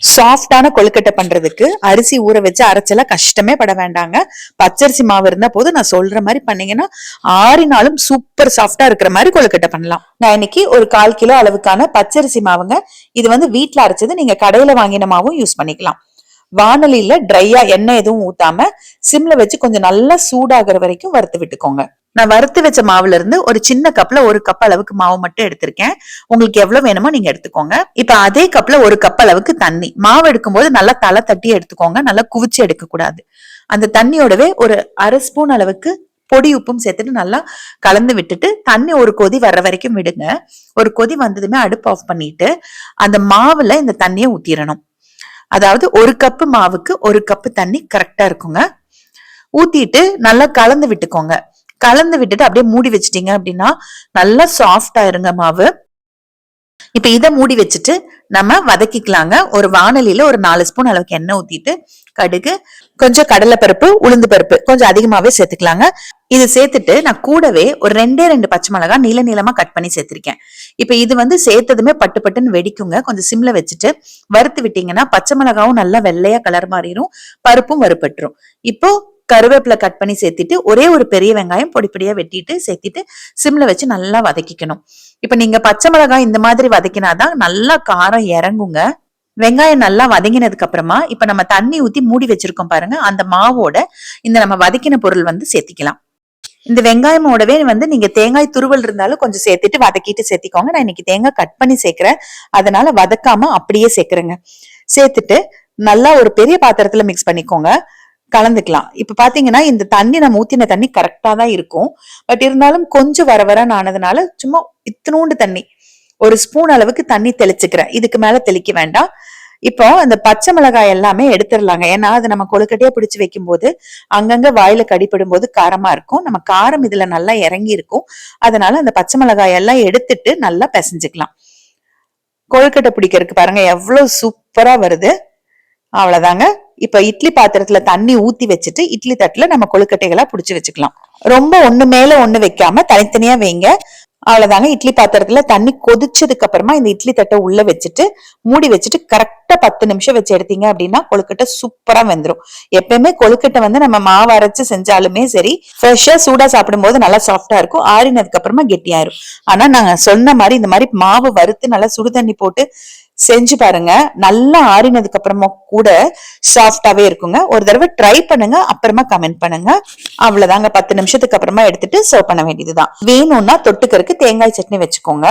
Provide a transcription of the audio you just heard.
சாஃப்டான கொழுக்கட்டை பண்றதுக்கு அரிசி ஊற வச்சு அரைச்செல்லாம் கஷ்டமே பட வேண்டாங்க. பச்சரிசி மாவு இருந்தா போதும். நான் சொல்ற மாதிரி பண்ணீங்கன்னா ஆறினாலும் சூப்பர் சாஃப்டா இருக்கிற மாதிரி கொழுக்கட்டை பண்ணலாம். நான் இன்னைக்கு ஒரு கால் கிலோ அளவுக்கான பச்சரிசி மாவுங்க. இது வந்து வீட்டுல அரைச்சது. நீங்க கடையில வாங்கின மாவும் யூஸ் பண்ணிக்கலாம். வானொலியில ட்ரையா எண்ணெய் எதுவும் ஊத்தாம சிம்ல வச்சு கொஞ்சம் நல்லா சூடாகிற வரைக்கும் வறுத்து விட்டுக்கோங்க. நான் வறுத்து வச்ச மாவுல இருந்து ஒரு சின்ன கப்ல ஒரு கப் அளவுக்கு மாவு மட்டும் எடுத்திருக்கேன். உங்களுக்கு எவ்வளவு வேணுமோ நீங்க எடுத்துக்கோங்க. இப்ப அதே கப்ல ஒரு கப் அளவுக்கு தண்ணி. மாவு எடுக்கும்போது நல்லா தலை தட்டி எடுத்துக்கோங்க. நல்லா குவிச்சு எடுக்க கூடாது அந்த தண்ணியோடவே ஒரு அரை ஸ்பூன் அளவுக்கு பொடி உப்பும் சேர்த்துட்டு நல்லா கலந்து விட்டுட்டு தண்ணி ஒரு கொதி வர்ற வரைக்கும் விடுங்க. ஒரு கொதி வந்ததுமே அடுப்பு ஆஃப் பண்ணிட்டு அந்த மாவுல இந்த தண்ணியை ஊத்திரணும். அதாவது ஒரு கப்பு மாவுக்கு ஒரு கப்பு தண்ணி கரெக்டா இருக்குங்க. ஊத்திட்டு நல்லா கலந்து விட்டுக்கோங்க. கலந்து விட்டுட்டு அப்படியே மூடி வச்சிட்டீங்க அப்படின்னா நல்லா சாஃப்டா இருங்க மாவு. இப்ப இதை மூடி வச்சுட்டு நம்ம வதக்கிக்கலாங்க. ஒரு வானலியில ஒரு நாலு ஸ்பூன் அளவுக்கு எண்ணெய் ஊத்திட்டு கடுகு கொஞ்சம் கடலைப்பருப்பு உளுந்து பருப்பு கொஞ்சம் அதிகமாவே சேர்த்துக்கலாங்க. இது சேர்த்துட்டு நான் கூடவே ஒரு ரெண்டே ரெண்டு பச்சை மிளகாய் நீள நீளமா கட் பண்ணி சேர்த்திருக்கேன். இப்ப இது வந்து சேர்த்ததுமே பட்டு பட்டுன்னு வெடிக்குங்க. கொஞ்சம் சிம்ல வச்சுட்டு வறுத்து விட்டீங்கன்னா பச்சை மிளகாவும் நல்லா வெள்ளையா கலர் மாறிடும் பருப்பும் வறுப்பட்டுரும் இப்போ கருவேப்பிலை கட் பண்ணி சேர்த்துட்டு ஒரே ஒரு பெரிய வெங்காயம் பொடி பொடியா வெட்டிட்டு சேர்த்துட்டு சிம்ல வச்சு நல்லா வதக்கிக்கணும். இப்ப நீங்க பச்சை மிளகாய் இந்த மாதிரி வதக்கினாதான் நல்லா காரம் இறங்குங்க. வெங்காயம் நல்லா வதங்கினதுக்கு அப்புறமா இப்ப நம்ம தண்ணி ஊத்தி மூடி வச்சிருக்கோம் பாருங்க. அந்த மாவோட இந்த நம்ம வதக்கின பொருள் வந்து சேர்த்திக்கலாம். இந்த வெங்காயமோடவே வந்து நீங்க தேங்காய் துருவல் இருந்தாலும் கொஞ்சம் சேர்த்துட்டு வதக்கிட்டு சேர்த்திக்கோங்க. நான் இன்னைக்கு தேங்காய் கட் பண்ணி சேர்க்கிறேன். அதனால வதக்காம அப்படியே சேர்க்கிறேங்க. சேர்த்துட்டு நல்லா ஒரு பெரிய பாத்திரத்துல மிக்ஸ் பண்ணிக்கோங்க. கலந்துக்கலாம். இப்ப பாத்தீங்கன்னா இந்த தண்ணி நம்ம ஊத்தின தண்ணி கரெக்டா தான் இருக்கும். பட் இருந்தாலும் கொஞ்சம் வர வர ஆனதுனால சும்மா இத்தினூண்டு தண்ணி. ஒரு ஸ்பூன் அளவுக்கு தண்ணி தெளிச்சுக்கிறேன். இதுக்கு மேல தெளிக்க வேண்டாம். இப்போ அந்த பச்சை மிளகாய் எல்லாமே எடுத்துடலாங்க. ஏன்னா அது நம்ம கொழுக்கட்டையா பிடிச்சு வைக்கும் போது அங்கங்க வாயில கடிப்படும் போது காரமா இருக்கும். நம்ம காரம் இதுல நல்லா இறங்கி இருக்கும். அதனால அந்த பச்சை மிளகாய் எல்லாம் எடுத்துட்டு நல்லா பிசைஞ்சுக்கலாம். கொழுக்கட்டை பிடிக்கிறதுக்கு பாருங்க எவ்வளவு சூப்பரா வருது. அவ்வளவுதாங்க. இப்ப இட்லி பாத்திரத்துல தண்ணி ஊத்தி வச்சுட்டு இட்லி தட்டுல நம்ம கொழுக்கட்டைகளா புடிச்சு வச்சுக்கலாம். ரொம்ப ஒண்ணு மேல ஒண்ணு வைக்காம தனித்தனியா வைங்க. அவ்வளவுதாங்க. இட்லி பாத்திரத்துல தண்ணி கொதிச்சதுக்கு அப்புறமா இந்த இட்லி தட்டை உள்ள வச்சுட்டு மூடி வச்சுட்டு கரெக்டா பத்து நிமிஷம் வச்சு எடுத்தீங்க அப்படின்னா கொழுக்கட்டை சூப்பரா வெந்துரும். எப்பயுமே கொழுக்கட்டை வந்து நம்ம மாவு அரைச்சு செஞ்சாலுமே சரி ஃப்ரெஷ்ஷா சூடா சாப்பிடும்போது நல்லா சாஃப்டா இருக்கும். ஆறினதுக்கு அப்புறமா கெட்டியாயிரும். ஆனா நாங்க சொன்ன மாதிரி இந்த மாதிரி மாவு வறுத்து நல்லா சுடு தண்ணி போட்டு செஞ்சு பாருங்க. நல்லா ஆறினதுக்கு அப்புறமா கூட சாஃப்டாவே இருக்குங்க. ஒரு தடவை ட்ரை பண்ணுங்க. அப்புறமா கமெண்ட் பண்ணுங்க. அவ்வளவுதாங்க. பத்து நிமிஷத்துக்கு அப்புறமா எடுத்துட்டு சர்வ் பண்ண வேண்டியதுதான். வேணும்னா தொட்டுக்கறதுக்கு தேங்காய் சட்னி வச்சுக்கோங்க.